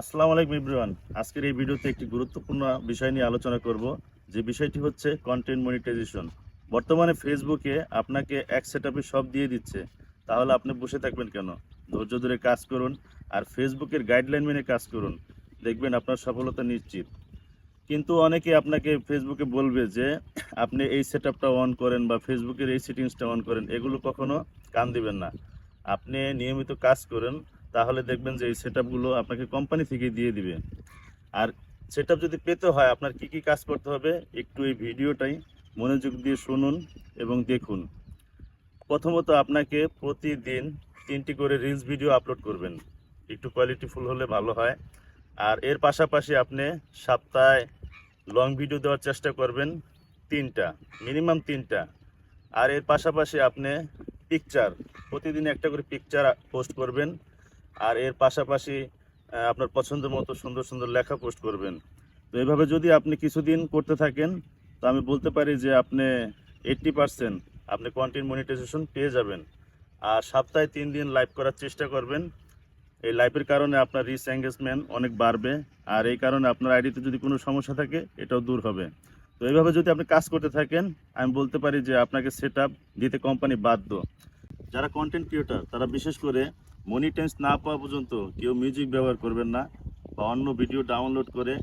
আসসালামু আলাইকুম ইব্রান আজকের এই ভিডিওতে একটি গুরুত্বপূর্ণ বিষয় নিয়ে আলোচনা করব, যে বিষয়টি হচ্ছে কন্টেন্ট মনিটাইজেশন বর্তমানে ফেসবুকে আপনাকে এক সেটআপে সব দিয়ে দিচ্ছে। তাহলে আপনি বসে থাকবেন কেন? ধৈর্য ধরে কাজ করুন আর ফেসবুকের গাইডলাইন মেনে কাজ করুন। দেখবেন আপনার সফলতা নিশ্চিত। কিন্তু অনেকে আপনাকে ফেসবুকে বলবে যে, আপনি এই সেটআপটা অন করেন বা ফেসবুকের এই সেটিংসটা অন করেন, এগুলো কখনো কান দিবেন না। আপনি নিয়মিত কাজ করেন তাহলে দেখবেন যে এই সেটআপগুলো আপনাকে কোম্পানি থেকে দিয়ে দিবে। আর সেটআপ যদি পেতে হয়, আপনার কি কি কাজ করতে হবে, একটু এই ভিডিওটাই মনোযোগ দিয়ে শুনুন এবং দেখুন। প্রথমত আপনাকে প্রতিদিন তিনটি করে রিলস ভিডিও আপলোড করবেন। একটু কোয়ালিটিফুল হলে ভালো হয়। আর এর পাশাপাশি আপনি সপ্তাহে লং ভিডিও দেওয়ার চেষ্টা করবেন তিনটা মিনিমাম তিনটা। আর এর পাশাপাশি আপনি পিকচার প্রতিদিন একটা করে পিকচার পোস্ট করবেন। আর এর পাশাপাশি আপনার পছন্দ মতো সুন্দর সুন্দর লেখা পোস্ট করবেন। তো এভাবে যদি আপনি কিছুদিন করতে থাকেন, তো আমি বলতে পারি যে আপনি এইট্টি পারসেন্ট আপনি কন্টেন্ট মনিটাইজেশন পেয়ে যাবেন। আর সপ্তাহে তিন দিন লাইভ করার চেষ্টা করবেন। এই লাইভের কারণে আপনার রিচ এঙ্গেজমেন্ট অনেক বাড়বে। আর এই কারণে আপনার আইডিতে যদি কোনো সমস্যা থাকে, এটাও দূর হবে। তো এইভাবে যদি আপনি কাজ করতে থাকেন, আমি বলতে পারি যে আপনাকে সেট দিতে কোম্পানি বাধ্য। যারা কন্টেন্ট ক্রিয়েটার তারা বিশেষ করে মনিটাইজ না পাওয়া পর্যন্ত কেউ মিউজিক ব্যবহার করবেন না বা অন্য ভিডিও ডাউনলোড করে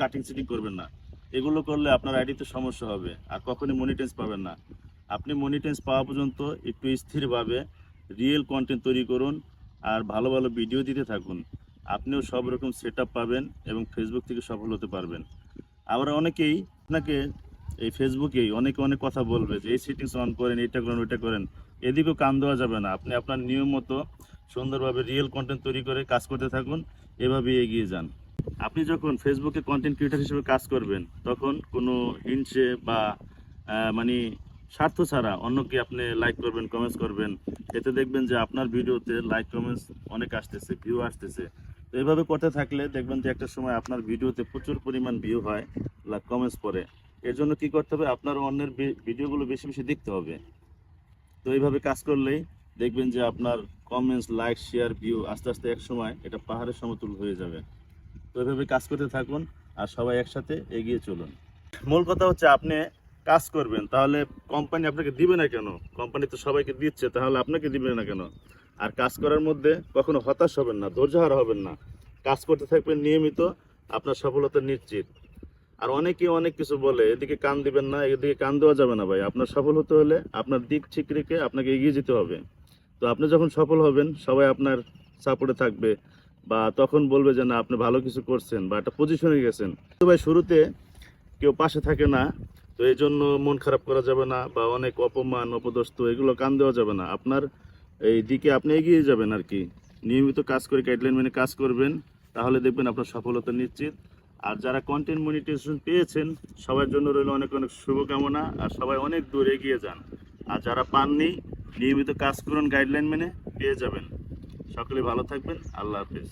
কাটিং সিটিং করবেন না। এগুলো করলে আপনার আইডিতে সমস্যা হবে আর কখনই মনিটাইজ পাবেন না। আপনি মনিটাইজ পাওয়া পর্যন্ত একটু স্থিরভাবে রিয়েল কন্টেন্ট তৈরি করুন আর ভালো ভালো ভিডিও দিতে থাকুন। আপনিও সব রকম সেট পাবেন এবং ফেসবুক থেকে সফল হতে পারবেন। আবার অনেকেই আপনাকে এই ফেসবুকেই অনেকে অনেক কথা বলবে যে, এই সেটিংস অন করেন এটা করেন, ওইটা করেন। এদিকেও কান দেওয়া যাবে না। আপনি আপনার নিয়ম মতো সুন্দরভাবে রিয়েল কন্টেন্ট তৈরি করে কাজ করতে থাকুন, এভাবেই এগিয়ে যান। আপনি যখন ফেসবুকে কন্টেন্ট ক্রিয়েটার হিসেবে কাজ করবেন, তখন কোনো হিংসে বা মানে স্বার্থ ছাড়া অন্যকে আপনি লাইক করবেন কমেন্টস করবেন, এতে দেখবেন যে আপনার ভিডিওতে লাইক কমেন্টস অনেক আসতেছে ভিউ আসতেছে। তো এভাবে করতে থাকলে দেখবেন যে একটা সময় আপনার ভিডিওতে প্রচুর পরিমাণ ভিউ হয় কমেন্টস পড়ে। এর জন্য কি করতে হবে? আপনার অন্যের ভিডিওগুলো বেশি বেশি দেখতে হবে। তো এইভাবে কাজ করলেই দেখবেন যে আপনার কমেন্টস লাইক শেয়ার ভিউ আস্তে আস্তে এক সময় এটা পাহাড়ের সমতুল হয়ে যাবে। তো এইভাবে কাজ করতে থাকুন আর সবাই একসাথে এগিয়ে চলুন। মূল কথা হচ্ছে আপনি কাজ করবেন, তাহলে কোম্পানি আপনাকে দিবে না কেন? কোম্পানি তো সবাইকে দিচ্ছে, তাহলে আপনাকে দিবে না কেন? আর কাজ করার মধ্যে কখনো হতাশ হবেন না ধৈর্য হারা হবেন না। কাজ করতে থাকবেন নিয়মিত, আপনার সফলতা নিশ্চিত। আর অনেকে অনেক কিছু বলে, এদিকে কান দিবেন না, এদিকে কান দেওয়া যাবে না ভাই। আপনার সফল হতে হলে আপনার দিক ঠিক রেখে আপনাকে এগিয়ে যেতে হবে। তো আপনি যখন সফল হবেন, সবাই আপনার সাপোর্টে থাকবে বা তখন বলবে যে, না, আপনি ভালো কিছু করছেন বা একটা পজিশনে গেছেন। তো ভাই, শুরুতে কেউ পাশে থাকে না, তো এই জন্য মন খারাপ করা যাবে না বা অনেক অপমান, অপদস্থ, এগুলো কান দেওয়া যাবে না। আপনার এই দিকে আপনি এগিয়ে যাবেন আর কি। নিয়মিত কাজ করে গাইডলাইন মেনে কাজ করবেন, তাহলে দেখবেন আপনার সফলতা নিশ্চিত। আর যারা কন্টেন্ট মনিটাইজেশন পেয়েছেন, সবার জন্য রইল অনেক অনেক শুভকামনা আর সবাই অনেক দূর এগিয়ে যান। আর যারা পাননি, নিয়মিত কাজ করুন গাইডলাইন মেনে, পেয়ে যাবেন। সকলে ভালো থাকবেন, আল্লাহ হাফেজ।